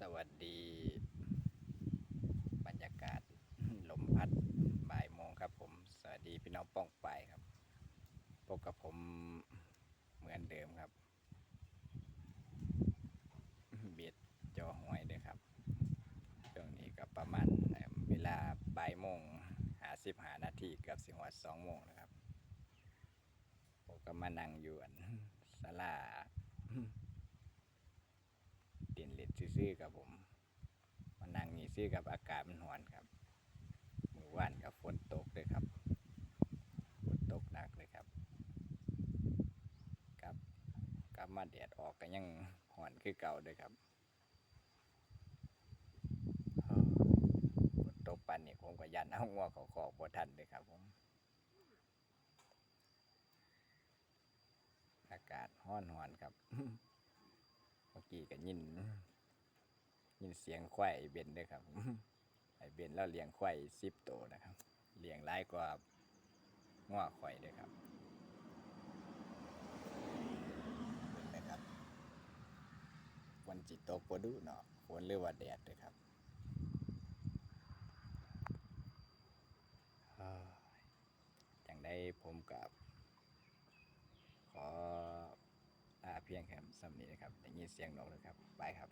สวัสดี บรรยากาศลมพัดบ่ายโมงครับ ผม สวัสดีพี่น้องป้องไปครับพบกับผมเหมือนเดิมครับ เบียดจอหวยด้วยครับช่วงนี้ก็ประมาณเวลาบ่ายโมงหาสิบหานาทีกือบสิงหัวสองโมงนะครับผมก็มานั่งอยู่อันศาลา ซื่อๆกับผมมานั่งนี่ซื้อกับอากาศมันหอนครับมือว่านกับฝนตกเลยครับฝนตกหนักเลยครับกลับกลับมาแดดออกก็ยังหอนคือเก่าเลยครับฝนตกปันนี่ผมก็ยันเอางัวเขาขอกบ่ทันเลยครับผมอากาศห้อนหอนครับ เมื่อกี้ก็ยิน ยินเสียงควายไอ้เบนด้วยครับไอเบนแล้วเลี้ยงควายสิบตัวนะครับเลี้ยงหลายกว่าง้อควายด้วยครับเห็นไหมครับฝนจิตตกปดูเนาะฝนหรือว่าแดดด้วยครับเฮ้ยจังได้ผมกับขอลาเพียงแค่สำนี้นะครับได้ยินเสียงนกเลยครับ ไปครับ